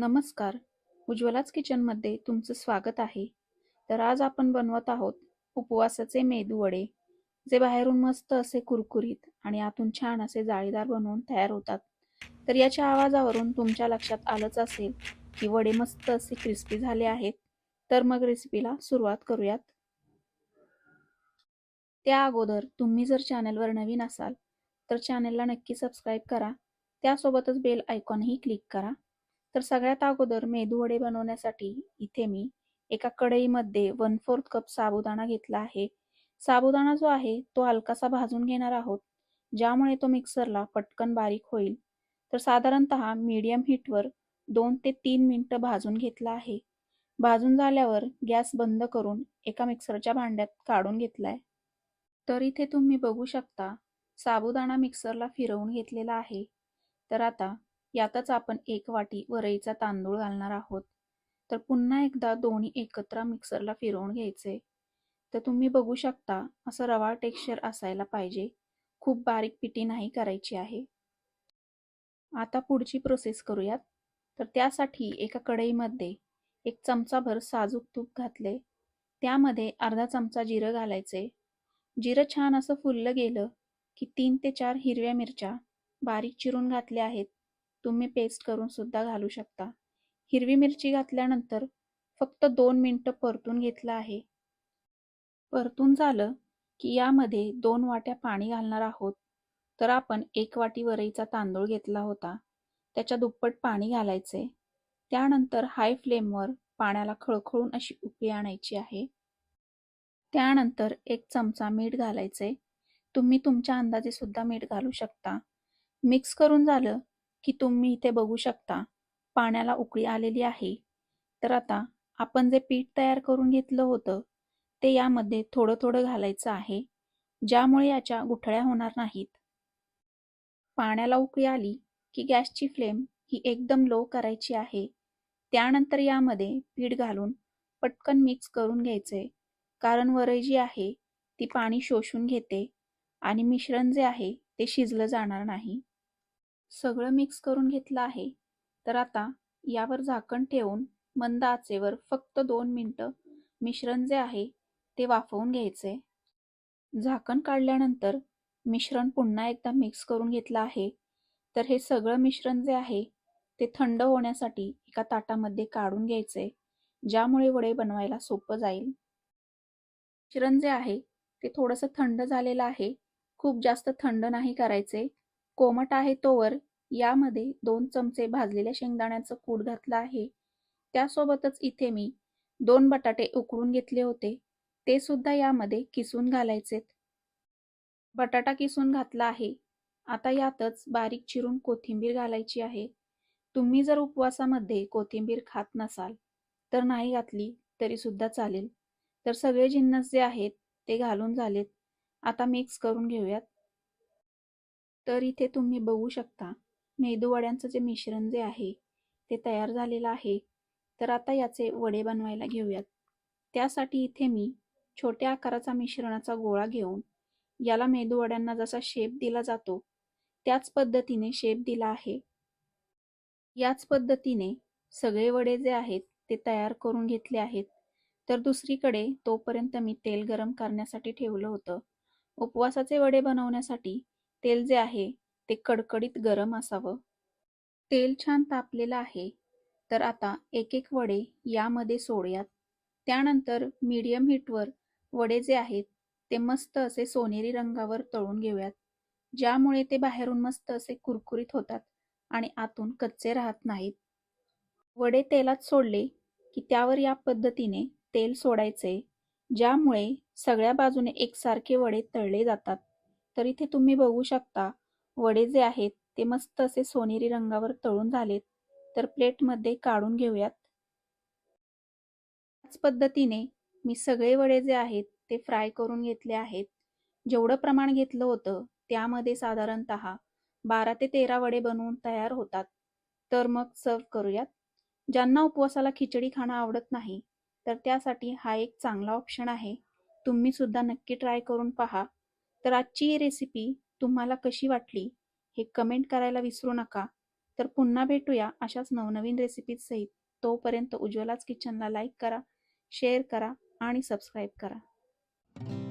नमस्कार. उज्ज्वलाच किचनमध्ये तुमचं स्वागत आहे. तर आज आपण बनवत आहोत उपवासाचे मेदू वडे जे बाहेरून मस्त असे कुरकुरीत आणि आतून छान असे जाळीदार बनवून तयार होतात. तर याच्या आवाजावरून तुमच्या लक्षात आलंच असेल की वडे मस्त असे क्रिस्पी झाले आहेत. तर मग रेसिपीला सुरुवात करूयात. त्या अगोदर तुम्ही जर चॅनलवर नवीन असाल तर चॅनलला नक्की सबस्क्राईब करा. त्यासोबतच बेल आयकॉनही क्लिक करा. तर सगळ्यात अगोदर मेदू वडे बनवण्यासाठी इथे मी एका कढईमध्ये वन फोर्थ कप साबुदाणा घेतला आहे. साबुदाणा जो आहे तो हलकासा भाजून घेणार आहोत ज्यामुळे तो मिक्सरला पटकन बारीक होईल. तर साधारणत मीडियम हीटवर दोन ते तीन मिनटं भाजून घेतला आहे. भाजून झाल्यावर गॅस बंद करून एका मिक्सरच्या भांड्यात काढून घेतलाय. तर इथे तुम्ही बघू शकता साबुदाणा मिक्सरला फिरवून घेतलेला आहे. तर आता यातच आपण एक वाटी वरईचा तांदूळ घालणार आहोत. तर पुन्हा एकदा दोन्ही एकत्र मिक्सरला फिरवून घ्यायचे. तर तुम्ही बघू शकता असं रवा टेक्स्चर असायला पाहिजे. खूप बारीक पिटी नाही करायची आहे. आता पुढची प्रोसेस करूयात. तर त्यासाठी एका कढईमध्ये एक चमचाभर साजूक तूप घातले. त्यामध्ये अर्धा चमचा जिरं घालायचे. जिरं छान असं फुललं गेलं की तीन ते चार हिरव्या मिरच्या बारीक चिरून घातल्या आहेत. तुम्ही पेस्ट करून सुद्धा घालू शकता. हिरवी मिरची घातल्यानंतर फक्त दोन मिनटं परतून घेतलं आहे. परतून झालं की यामध्ये दोन वाट्या पाणी घालणार आहोत. तर आपण एक वाटी वरईचा तांदूळ घेतला होता. त्याच्या दुप्पट पाणी घालायचे. त्यानंतर हाय फ्लेमवर पाण्याला खळखळून अशी उकळी आणायची आहे. त्यानंतर एक चमचा मीठ घालायचे. तुम्ही तुमच्या अंदाजे सुद्धा मीठ घालू शकता. मिक्स करून झालं की तुम्ही इथे बघू शकता पाण्याला उकळी आलेली आहे. तर आता आपण जे पीठ तयार करून घेतलं होतं ते यामध्ये थोडं थोडं घालायचं आहे ज्यामुळे याच्या गुठळ्या होणार नाहीत. पाण्याला उकळी आली की गॅसची फ्लेम ही एकदम लो करायची आहे. त्यानंतर यामध्ये पीठ घालून पटकन मिक्स करून घ्यायचे कारण वरई जी आहे ती पाणी शोषून घेते आणि मिश्रण जे आहे ते शिजलं जाणार नाही. सगळं मिक्स करून घेतलं आहे. तर आता यावर झाकण ठेवून मंद आचेवर फक्त दोन मिनटं मिश्रण जे आहे ते वाफवून घ्यायचे. झाकण काढल्यानंतर मिश्रण पुन्हा एकदा मिक्स करून घेतलं आहे. तर हे सगळं मिश्रण जे आहे ते थंड होण्यासाठी एका ताटामध्ये काढून घ्यायचे ज्यामुळे वडे बनवायला सोपं जाईल. मिश्रण जे आहे ते थोडंसं थंड झालेलं आहे. खूप जास्त थंड नाही करायचे. कोमट आहे तोवर यामध्ये दोन चमचे भाजलेल्या शेंगदाण्याचं कूट घातलं आहे. त्यासोबतच इथे मी दोन बटाटे उकळून घेतले होते. ते सुद्धा यामध्ये किसून घालायचेत. बटाटा किसून घातला आहे. आता यातच बारीक चिरून कोथिंबीर घालायची आहे. तुम्ही जर उपवासामध्ये कोथिंबीर खात नसाल तर नाही घातली तरी सुद्धा चालेल. तर सगळे जिन्नस जे आहेत ते घालून झालेत. आता मिक्स करून घेऊयात. तर इथे तुम्ही बघू शकता मेदूवड्यांचं जे मिश्रण जे आहे ते तयार झालेलं आहे. तर आता याचे वडे बनवायला घेऊयात. त्यासाठी इथे मी छोट्या आकाराचा मिश्रणाचा गोळा घेऊन याला मेदूवड्यांना जसा शेप दिला जातो त्याच पद्धतीने शेप दिला आहे. याच पद्धतीने सगळे वडे जे आहेत ते तयार करून घेतले आहेत. तर दुसरीकडे तोपर्यंत मी तेल गरम करण्यासाठी ठेवलं होतं. उपवासाचे वडे बनवण्यासाठी तेल जे आहे ते कडकडीत गरम असावं. तेल छान तापलेलं आहे. तर आता एक एक वडे यामध्ये सोडूयात. त्यानंतर मीडियम हीटवर वडे जे आहेत ते मस्त असे सोनेरी रंगावर तळून घेऊयात. ज्यामुळे ते बाहेरून मस्त असे कुरकुरीत होतात आणि आतून कच्चे राहत नाहीत. वडे तेलात सोडले की त्यावर या पद्धतीने तेल सोडायचे ज्यामुळे सगळ्या बाजूने एकसारखे वडे तळले जातात. तर इथे तुम्ही बघू शकता. वडे जे आहेत ते मस्त असे सोनेरी रंगावर तळून झालेत. तर प्लेटमध्ये काढून घेऊयात. त्याच पद्धतीने मी सगळे वडे जे आहेत ते फ्राय करून घेतले आहेत. जेवढं प्रमाण घेतलं होतं त्यामध्ये साधारणत बारा ते तेरा वडे बनवून तयार होतात. तर मग सर्व करूयात. ज्यांना उपवासाला खिचडी खाणं आवडत नाही तर त्यासाठी हा एक चांगला ऑप्शन आहे. तुम्ही सुद्धा नक्की ट्राय करून पहा. तर आजची ही रेसिपी तुम्हाला कशी वाटली हे कमेंट करायला विसरू नका. तर पुन्हा भेटूया अशाच नवनवीन रेसिपीज सहित. तोपर्यंत उज्ज्वलाच किचनला लाईक करा शेअर करा आणि सबस्क्राईब करा.